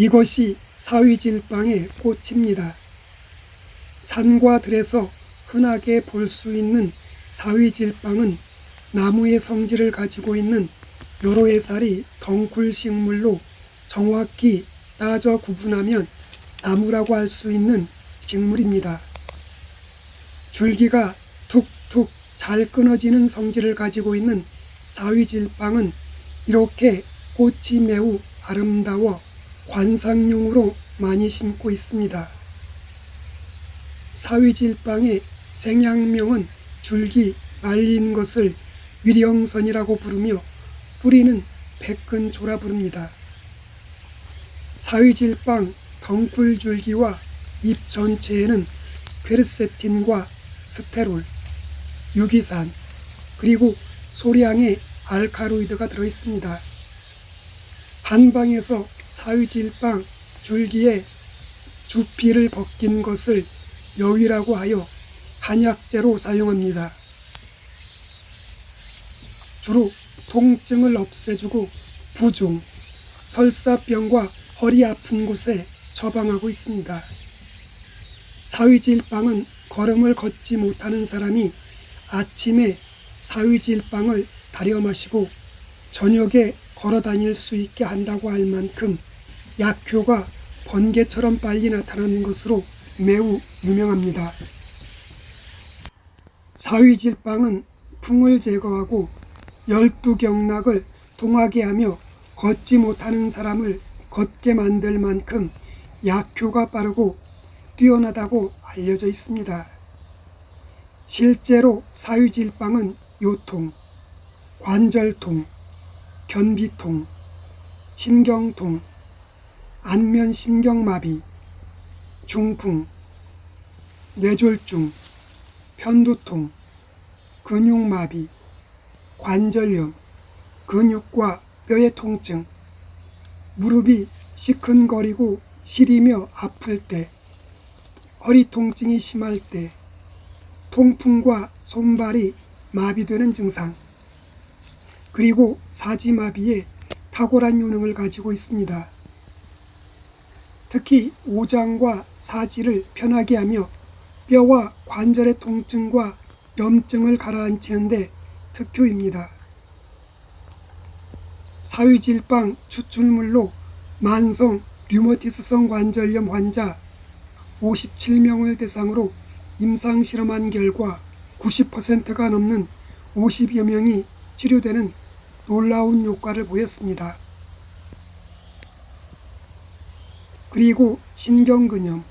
이것이 사위질방의 꽃입니다. 산과 들에서 흔하게 볼 수 있는 사위질방은 나무의 성질을 가지고 있는 여러 해살이 덩굴 식물로 정확히 따져 구분하면 나무라고 할 수 있는 식물입니다. 줄기가 툭툭 잘 끊어지는 성질을 가지고 있는 사위질방은 이렇게 꽃이 매우 아름다워 관상용으로 많이 심고 있습니다. 사위질방의 생양명은 줄기 말린 것을 위령선이라고 부르며 뿌리는 백근조라 부릅니다. 사위질방 덩굴줄기와 잎 전체에는 퀘르세틴과 스테롤, 유기산, 그리고 소량의 알카로이드가 들어있습니다. 한방에서 사위질방 줄기에 주피를 벗긴 것을 여위라고 하여 한약재로 사용합니다. 주로 통증을 없애주고 부종, 설사병과 허리 아픈 곳에 처방하고 있습니다. 사위질방은 걸음을 걷지 못하는 사람이 아침에 사위질방을 다려 마시고 저녁에 걸어 다닐 수 있게 한다고 할 만큼 약효가 번개처럼 빨리 나타나는 것으로 매우 유명합니다. 사위질방은 풍을 제거하고 열두 경락을 동하게 하며 걷지 못하는 사람을 걷게 만들 만큼 약효가 빠르고 뛰어나다고 알려져 있습니다. 실제로 사위질방은 요통, 관절통, 견비통, 신경통, 안면신경마비, 중풍, 뇌졸중, 편두통, 근육마비, 관절염, 근육과 뼈의 통증, 무릎이 시큰거리고 시리며 아플 때, 허리 통증이 심할 때, 통풍과 손발이 마비되는 증상, 그리고 사지마비에 탁월한 요능을 가지고 있습니다. 특히 오장과 사지를 편하게 하며 뼈와 관절의 통증과 염증을 가라앉히는데 특효입니다. 사위질방 추출물로 만성 류머티스성 관절염 환자 57명을 대상으로 임상 실험한 결과 90%가 넘는 50여 명이 치료되는 놀라운 효과를 보였습니다. 그리고 신경근염,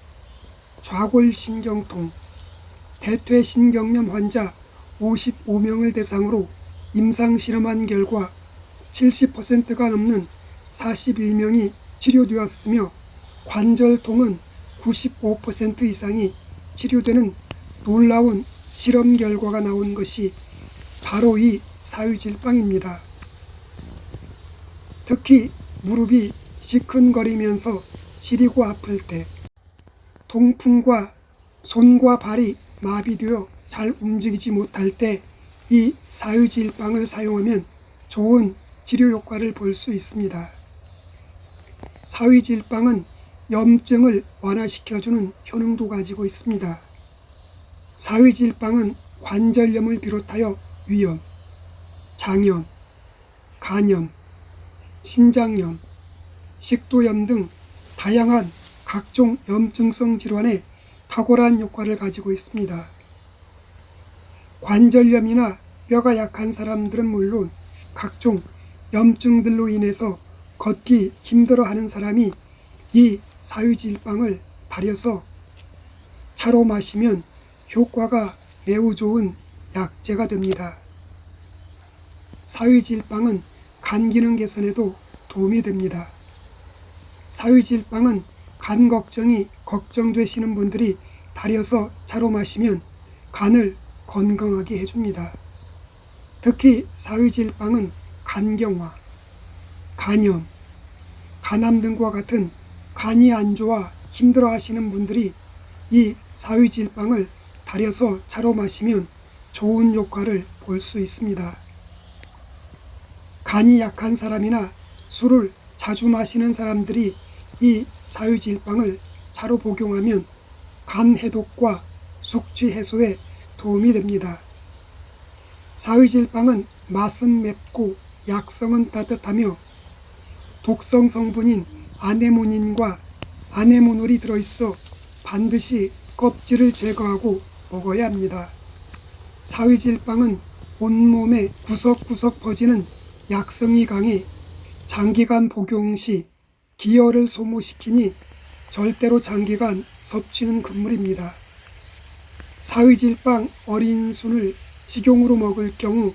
좌골신경통, 대퇴신경염 환자 55명을 대상으로 임상 실험한 결과 70%가 넘는 41명이 치료되었으며 관절통은 95% 이상이 치료되는 놀라운 실험 결과가 나온 것이 바로 이 사위질방입니다. 특히 무릎이 시큰거리면서 시리고 아플 때 통풍과 손과 발이 마비되어 잘 움직이지 못할 때 이 사유질방을 사용하면 좋은 치료 효과를 볼 수 있습니다. 사위질방은 염증을 완화시켜주는 효능도 가지고 있습니다. 사위질방은 관절염을 비롯하여 위염, 장염, 간염, 신장염, 식도염 등 다양한 각종 염증성 질환에 탁월한 효과를 가지고 있습니다. 관절염이나 뼈가 약한 사람들은 물론 각종 염증들로 인해서 걷기 힘들어하는 사람이 이 사유질방을 발여서 차로 마시면 효과가 매우 좋은 약재가 됩니다. 사유질방은 간 기능 개선에도 도움이 됩니다. 사위질방은 간 걱정이 걱정되시는 분들이 달여서 차로 마시면 간을 건강하게 해줍니다. 특히 사위질방은 간경화, 간염, 간암 등과 같은 간이 안 좋아 힘들어 하시는 분들이 이 사위질방을 달여서 차로 마시면 좋은 효과를 볼 수 있습니다. 간이 약한 사람이나 술을 자주 마시는 사람들이 이 사유질방을 차로 복용하면 간 해독과 숙취 해소에 도움이 됩니다. 사유질방은 맛은 맵고 약성은 따뜻하며 독성 성분인 아네모닌과 아네모놀이 들어있어 반드시 껍질을 제거하고 먹어야 합니다. 사위질방은 온몸에 구석구석 퍼지는 약성이 강해 장기간 복용 시 기혈을 소모시키니 절대로 장기간 섭취는 금물입니다. 사위질방 어린 순을 식용으로 먹을 경우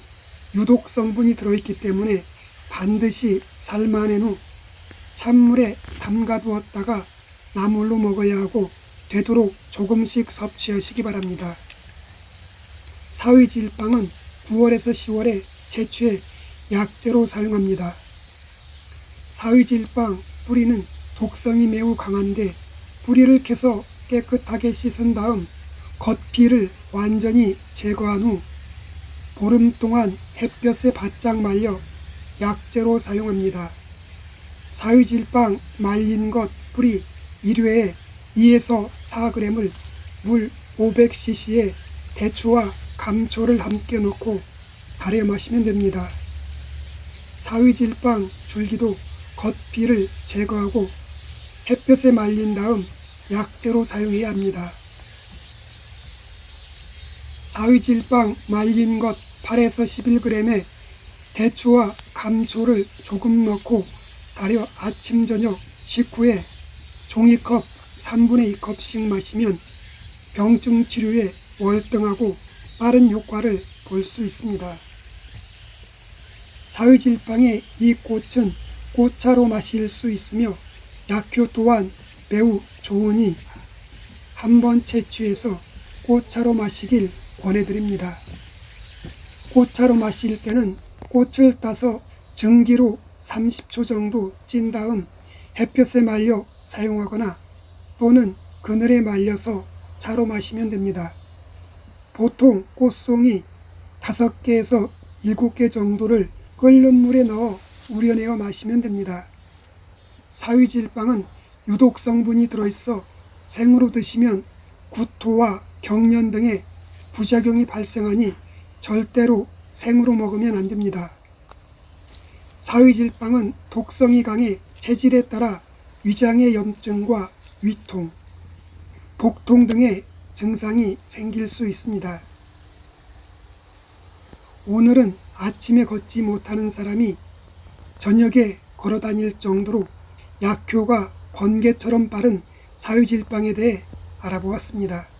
유독 성분이 들어있기 때문에 반드시 삶아낸 후 찬물에 담가두었다가 나물로 먹어야 하고 되도록 조금씩 섭취하시기 바랍니다. 사위질방은 9월에서 10월에 채취해 약재로 사용합니다. 사위질방 뿌리는 독성이 매우 강한데 뿌리를 캐서 깨끗하게 씻은 다음 겉피를 완전히 제거한 후 보름 동안 햇볕에 바짝 말려 약재로 사용합니다. 사위질방 말린 것 뿌리 1회에 2에서 4g을 물 500cc에 대추와 감초를 함께 넣고 달여 마시면 됩니다. 사위질방 줄기도 겉비를 제거하고 햇볕에 말린 다음 약재로 사용해야 합니다. 사위질방 말린 것 8에서 11g에 대추와 감초를 조금 넣고 달여 아침 저녁 식후에 종이컵 3분의 2컵씩 마시면 병증 치료에 월등하고 빠른 효과를 볼 수 있습니다. 사위질방의 이 꽃은 꽃차로 마실 수 있으며 약효 또한 매우 좋으니 한번 채취해서 꽃차로 마시길 권해드립니다. 꽃차로 마실 때는 꽃을 따서 증기로 30초 정도 찐 다음 햇볕에 말려 사용하거나 또는 그늘에 말려서 차로 마시면 됩니다. 보통 꽃송이 5개에서 7개 정도를 끓는 물에 넣어 우려내어 마시면 됩니다. 사위질방은 유독 성분이 들어있어 생으로 드시면 구토와 경련 등의 부작용이 발생하니 절대로 생으로 먹으면 안 됩니다. 사위질방은 독성이 강해 체질에 따라 위장의 염증과 위통, 복통 등의 증상이 생길 수 있습니다. 오늘은 아침에 걷지 못하는 사람이 저녁에 걸어 다닐 정도로 약효가 번개처럼 빠른 사유질방에 대해 알아보았습니다.